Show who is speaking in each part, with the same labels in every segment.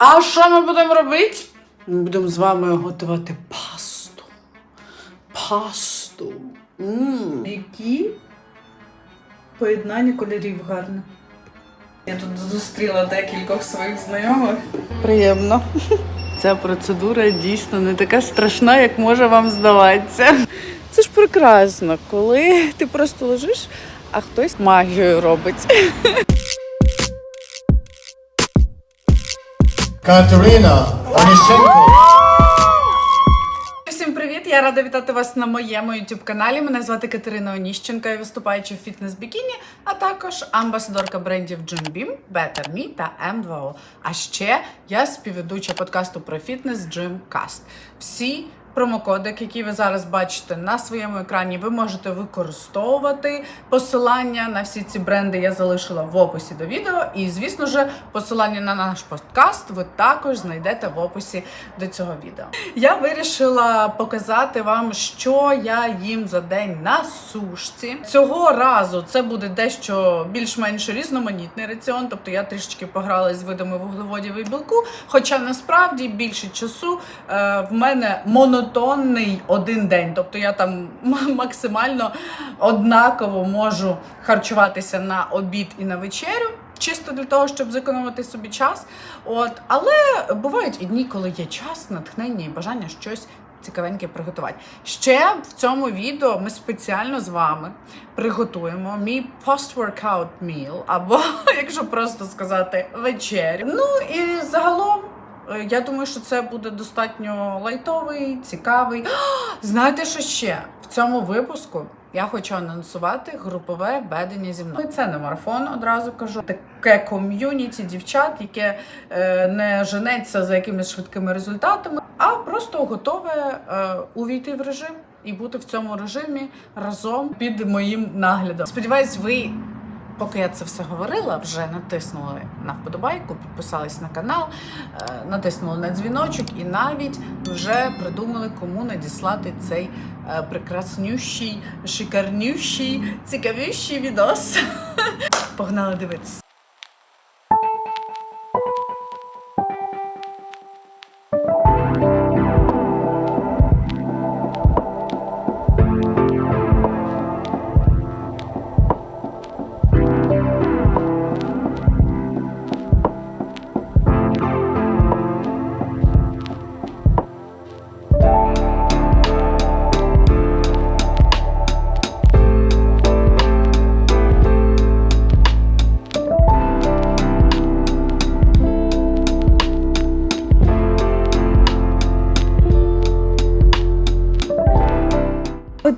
Speaker 1: А що ми будемо робити? Ми будемо з вами готувати пасту. Пасту. м
Speaker 2: Які поєднання кольорів гарне. Я тут зустріла декількох своїх знайомих.
Speaker 1: Приємно. Ця процедура дійсно не така страшна, як може вам здаватися. Це ж прекрасно, коли ти просто лежиш, а хтось магію робить.
Speaker 3: Катерина Онищенко.
Speaker 1: Всім привіт! Я рада вітати вас на моєму youtube каналі. Мене звати Катерина Оніщенко, я виступаюча в фітнес бікіні, а також амбасадорка брендів Jim Beam, Better Me та M2O. А ще я співведуча подкасту про фітнес Gymcast. Всі промокодик, який ви зараз бачите на своєму екрані, ви можете використовувати. Посилання на всі ці бренди я залишила в описі до відео. І, звісно ж, посилання на наш подкаст ви також знайдете в описі до цього відео. Я вирішила показати вам, що я їм за день на сушці. Цього разу це буде дещо більш-менш різноманітний раціон, тобто я трішечки пограла з видами вуглеводів і білку. Хоча насправді більше часу е, в мене монотонний один день. Тобто я там максимально однаково можу харчуватися на обід і на вечерю. Чисто для того, щоб зекономити собі час. От, але бувають і дні, коли є час, натхнення і бажання щось цікавеньке приготувати. Ще в цьому відео ми спеціально з вами приготуємо мій post-workout meal, або, якщо просто сказати, вечерю. Ну і загалом. Е, Я думаю, що це буде достатньо лайтовий, цікавий. Знаєте, що ще в цьому випуску я хочу анонсувати групове ведення зі мною. Це не марафон, одразу кажу. Таке ком'юніті дівчат, яке е, не женеться за якимись швидкими результатами, а просто готове е, увійти в режим і бути в цьому режимі разом під моїм наглядом. Сподіваюсь, ви. Поки я це все говорила, вже натиснули на вподобайку, підписались на канал, е, натиснули на дзвіночок і навіть вже придумали, кому надіслати цей е, прекраснющий, шикарнющий, цікавющий відос. Погнали дивитися.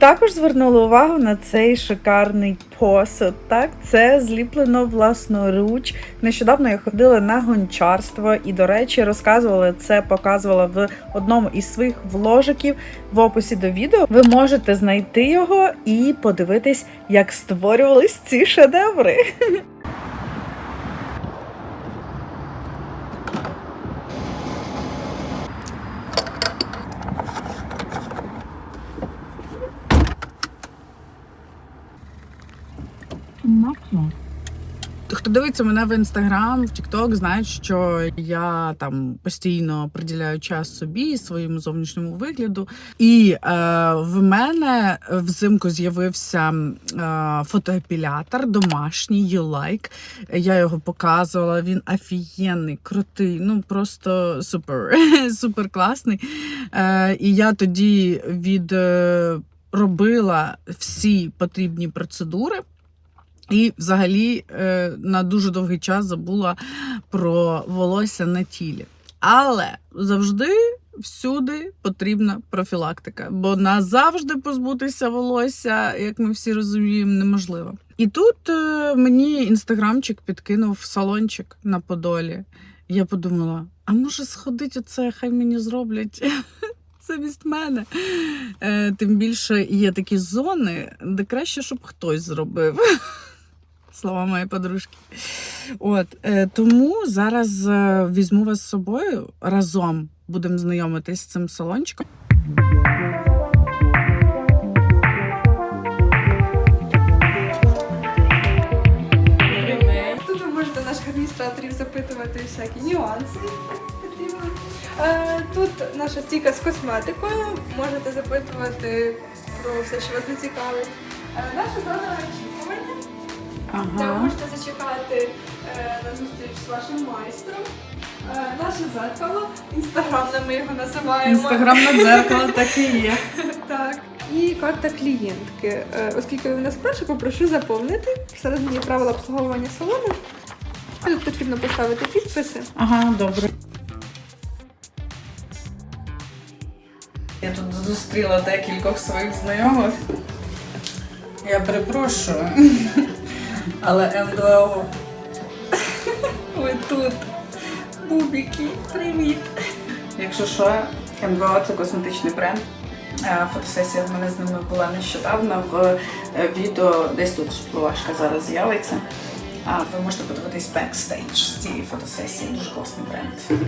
Speaker 2: Також звернули увагу на цей шикарний посуд. Так, це зліплено власноруч. Нещодавно я ходила на гончарство і, до речі, розказувала це, показувала в одному із своїх вложиків в описі до відео. Ви можете знайти його і подивитись, як створювались ці шедеври.
Speaker 1: Хто дивиться мене в інстаграм, в Тікток, знають, що я там постійно приділяю час собі своєму зовнішньому вигляду. І е, в мене взимку з'явився е, фотоепілятор домашній U-Like. Я його показувала. Він офігенний, крутий, ну просто супер, супер класний. Е, і я тоді від. Е, Робила всі потрібні процедури, і взагалі е, на дуже довгий час забула про волосся на тілі. Але завжди всюди потрібна профілактика, бо назавжди позбутися волосся, як ми всі розуміємо, неможливо. І тут е, мені інстаграмчик підкинув салончик на Подолі. Я подумала: а може сходить оце, хай мені зроблять. Замість мене. Е, тим більше є такі зони, де краще, щоб хтось зробив. Слова моєї подружки. От, е, тому зараз е, візьму вас з собою разом будемо знайомитись з цим салончиком.
Speaker 4: Тут ви можете наш гармістр адміністраторів запитувати всякі нюанси. Е, Тут наша стійка з косметикою. Можете запитувати про все, що вас зацікавить. Наша зона Де ви можете зачекати е, на зустріч з вашим майстром. Е, Наше зеркало, інстаграмне ми його називаємо.
Speaker 1: Інстаграмне дзеркало так і є.
Speaker 4: Так. І карта клієнтки. Е, Оскільки ви нас перше, попрошу заповнити. Всередині правила обслуговування салону. Тут потрібно поставити підписи.
Speaker 1: Ага, добре. Я тут зустріла декількох своїх знайомих. Я перепрошую. Але МДО. Ви тут. Бубіки, привіт. Якщо що, МВО це косметичний бренд. Е, Фотосесія в мене з ними була нещодавно. В е, відео десь тут спливашка зараз з'явиться. А ви можете подивитись бекстейдж з цієї фотосесії. Дуже класний бренд.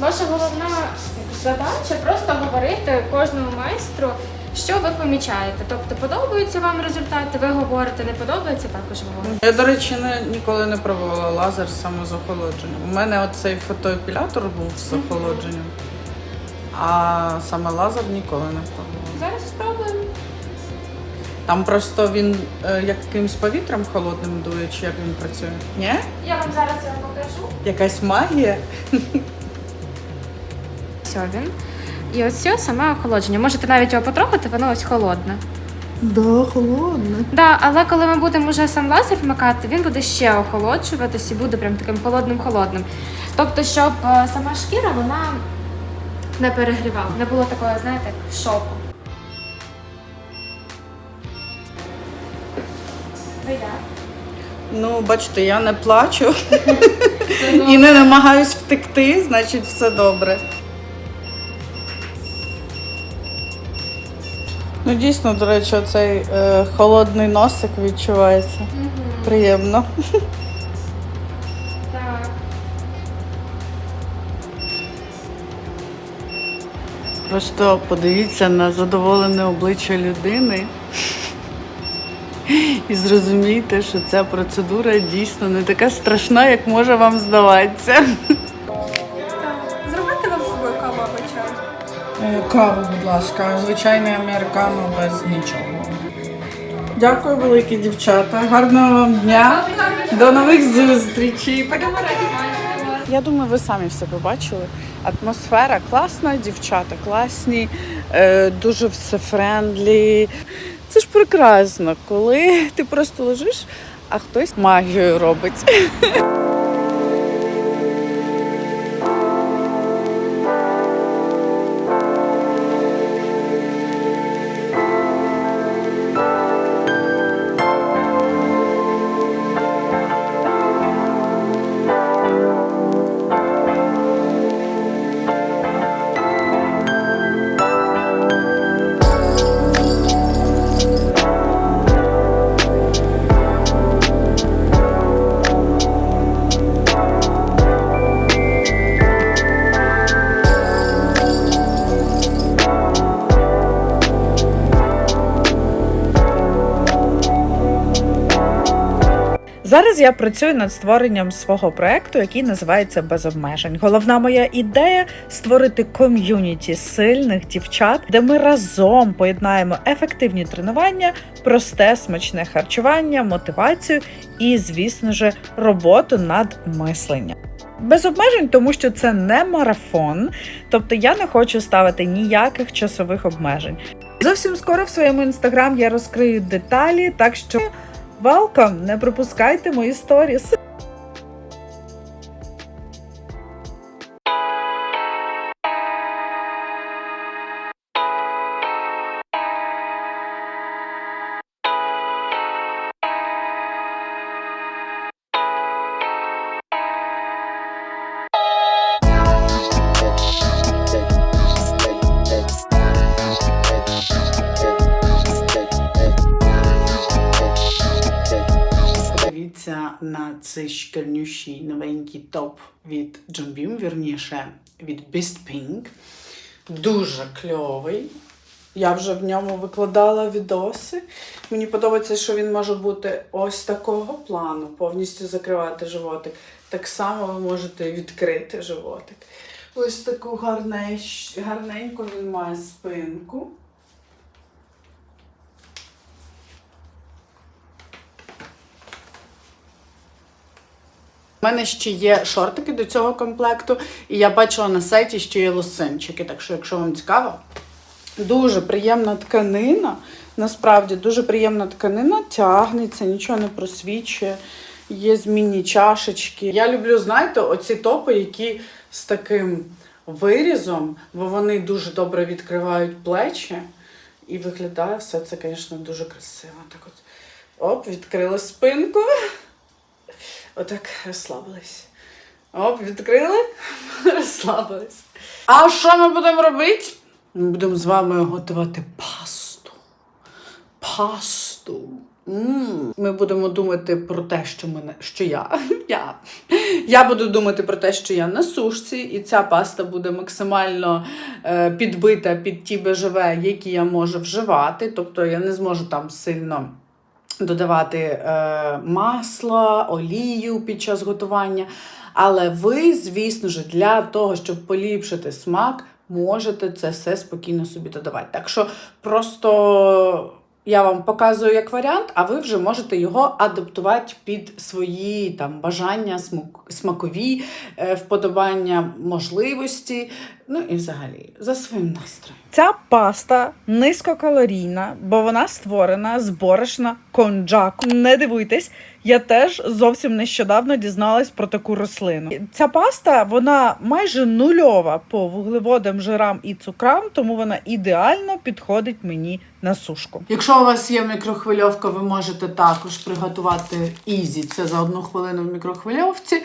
Speaker 5: Ваша головна задача просто говорити кожному майстру, що ви помічаєте. Тобто подобаються вам результати, ви говорите, не подобається, також говорите.
Speaker 1: Я, до речі, не, ніколи не пробувала лазер з самозахолодженням. У мене оцей фотоепілятор був з охолодженням, а саме лазер ніколи не пробувала.
Speaker 5: Зараз спробуємо.
Speaker 1: Там просто він е, якимсь повітрям холодним дує, чи як він працює? Ні?
Speaker 5: Я вам зараз його покажу.
Speaker 1: Якась магія?
Speaker 5: Ось він. І ось це саме охолодження. Можете навіть його потрогати, воно ось холодне.
Speaker 1: Да, холодне.
Speaker 5: Да, але коли ми будемо вже сам лазер вмикати, він буде ще охолоджуватись і буде прям таким холодним-холодним. Тобто, щоб е, сама шкіра вона не перегрівала, не було такого, знаєте, шоку. Ви як?
Speaker 1: Ну, бачите, я не плачу і не намагаюсь втекти, значить все добре. Ну, дійсно, до речі, оцей е, холодний носик відчувається. Приємно.
Speaker 5: Так.
Speaker 1: Просто подивіться на задоволене обличчя людини і зрозумійте, що ця процедура дійсно не така страшна, як може вам здаватися.
Speaker 4: Каву,
Speaker 1: будь ласка, звичайний американо без нічого. Дякую, великі дівчата. Гарного вам дня. До нових зустрічей. Я думаю, ви самі все побачили. Атмосфера класна, дівчата класні, е, дуже все френдлі. Це ж прекрасно, коли ти просто лежиш, а хтось магію робить.
Speaker 2: Зараз я працюю над створенням свого проекту, який називається Без обмежень. Головна моя ідея створити ком'юніті сильних дівчат, де ми разом поєднаємо ефективні тренування, просте смачне харчування, мотивацію і, звісно ж, роботу над мисленням. Без обмежень, тому що це не марафон, тобто я не хочу ставити ніяких часових обмежень. Зовсім скоро в своєму інстаграм я розкрию деталі, так що Welcome! Не пропускайте мої сторіс.
Speaker 1: На цей шкірнющий новенький топ від John Beam, вірніше від Beast Pink. Дуже кльовий. Я вже в ньому викладала відоси. Мені подобається, що він може бути ось такого плану, повністю закривати животик. Так само ви можете відкрити животик. Ось таку гарненьку він має спинку. У мене ще є шортики до цього комплекту, і я бачила на сайті, що є лосинчики. Так що, якщо вам цікаво, дуже приємна тканина. Насправді дуже приємна тканина, тягнеться, нічого не просвічує. Є змінні чашечки. Я люблю, знаєте, оці топи, які з таким вирізом, бо вони дуже добре відкривають плечі. І виглядає все це, звісно, дуже красиво. Так от, оп, відкрила спинку. Отак розслабились. Оп, відкрили, розслабились. А що ми будемо робити? Ми будемо з вами готувати пасту. Пасту. м Ми будемо думати про те, що мене, що я. я. Я буду думати про те, що я на сушці, і ця паста буде максимально е, підбита під ті БЖВ, які я можу вживати. Тобто я не зможу там сильно додавати е, масло, олію під час готування. Але ви, звісно ж, для того, щоб поліпшити смак, можете це все спокійно собі додавати. Так що просто я вам показую як варіант, а ви вже можете його адаптувати під свої там бажання, смакові е, вподобання, можливості. Ну і взагалі за своїм настроєм.
Speaker 2: Ця паста низькокалорійна, бо вона створена з борошна конджаку. Не дивуйтесь, я теж зовсім нещодавно дізналась про таку рослину. Ця паста вона майже нульова по вуглеводам, жирам і цукрам, тому вона ідеально підходить мені на сушку.
Speaker 1: Якщо у вас є мікрохвильовка, ви можете також приготувати ізі. Це за одну хвилину в мікрохвильовці.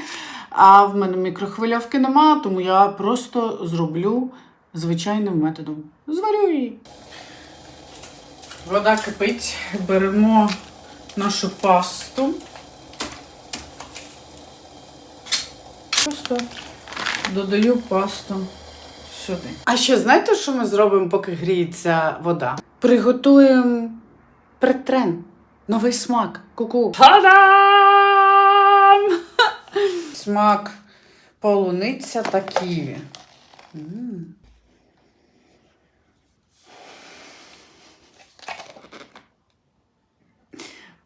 Speaker 1: А в мене мікрохвильовки нема, тому я просто зроблю звичайним методом. Зварю її. Вода кипить, беремо нашу пасту. Просто додаю пасту сюди. А ще знаєте, що ми зробимо, поки гріється вода? Приготуємо претрен. Новий смак. Ку-ку. Та-дам! Смак полуниця та ківі. М.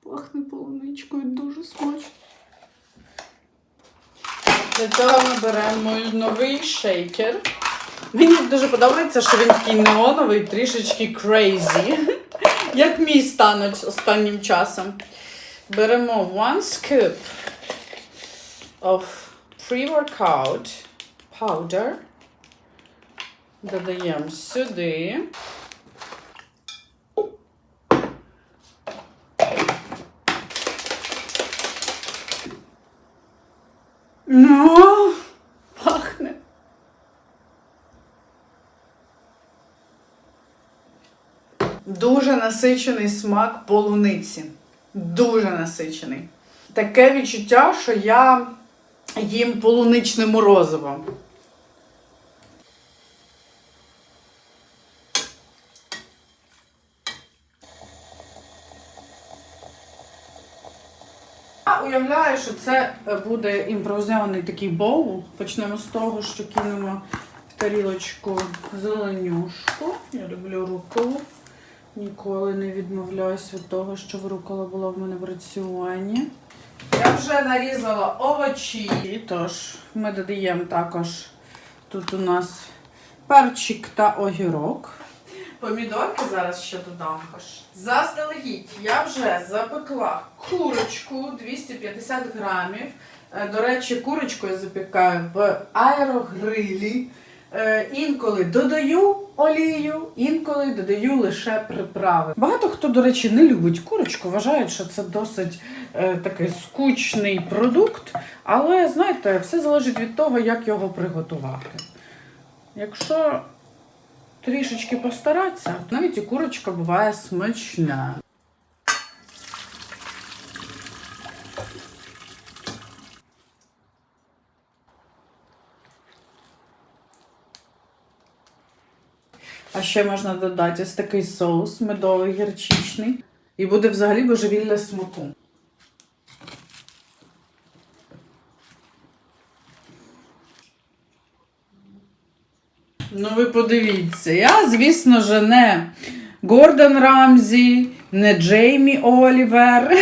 Speaker 1: Пахне полуничкою дуже смачно. Для цього ми беремо новий шейкер. Мені дуже подобається, що він такий неоновий, трішечки крейзі. Як мій стануть останнім часом. Беремо one scoop of pre-workout powder. Додаємо сюди. Ну, пахне. Дуже насичений смак полуниці. Дуже насичений. Таке відчуття, що я їм полуничне морозиво. Я уявляю, що це е, буде імпровізований такий боул. Почнемо з того, що кинемо в тарілочку зеленюшку. Я люблю руколу. Ніколи не відмовляюсь від того, щоб рукола була в мене в раціоні. Я вже нарізала овочі, тож ми додаємо також тут у нас перчик та огірок. Помідорки зараз ще додам. Заздалегідь я вже запекла курочку 250 грамів. Е, До речі, курочку я запікаю в аерогрилі. Е, Інколи додаю олію, інколи додаю лише приправи. Багато хто, до речі, не любить курочку, вважають, що це досить е, такий скучний продукт. Але знаєте, все залежить від того, як його приготувати. Якщо трішечки постаратися, навіть і курочка буває смачна.
Speaker 6: А ще можна додати ось такий соус медовий гірчичний. І буде взагалі божевілля смаку. Ну, ви подивіться, я, звісно ж, не Гордон Рамзі, не Джеймі Олівер.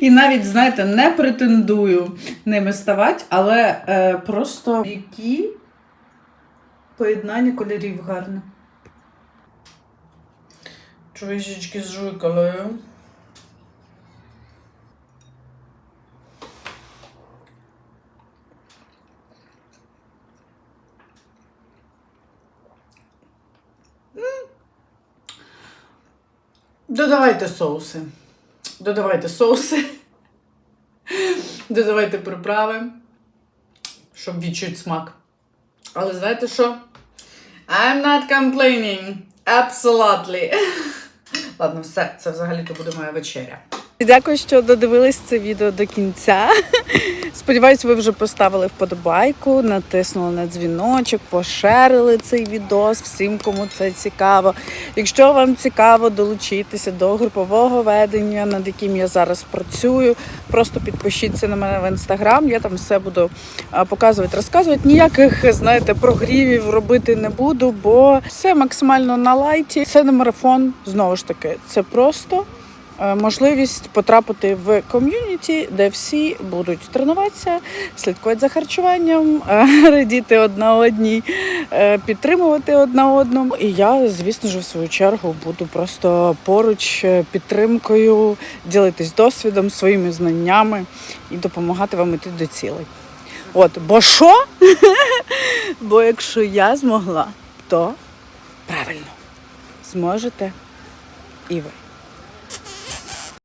Speaker 6: І навіть, знаєте, не претендую ними ставати, але е, просто які поєднання кольорів гарне. Чувішечки з жуйкалою. Додавайте соуси. Додавайте соуси. Додавайте приправи, щоб відчути смак. Але знаєте що? I'm not complaining. Absolutely. Ладно, все, це взагалі-то буде моя вечеря.
Speaker 1: Дякую, що додивились це відео до кінця. Сподіваюсь, ви вже поставили вподобайку, натиснули на дзвіночок, пошерили цей відос всім, кому це цікаво. Якщо вам цікаво долучитися до групового ведення, над яким я зараз працюю, просто підпишіться на мене в інстаграм. Я там все буду показувати, розказувати. Ніяких, знаєте, прогрівів робити не буду, бо все максимально на лайті. Це не марафон, знову ж таки, це просто можливість потрапити в ком'юніті, де всі будуть тренуватися, слідкувати за харчуванням, е, радіти одна одній, е, підтримувати одна одному. І я, звісно ж, в свою чергу буду просто поруч е, підтримкою, ділитись досвідом, своїми знаннями і допомагати вам іти до цілей. От, бо що? бо якщо я змогла, то правильно зможете і ви.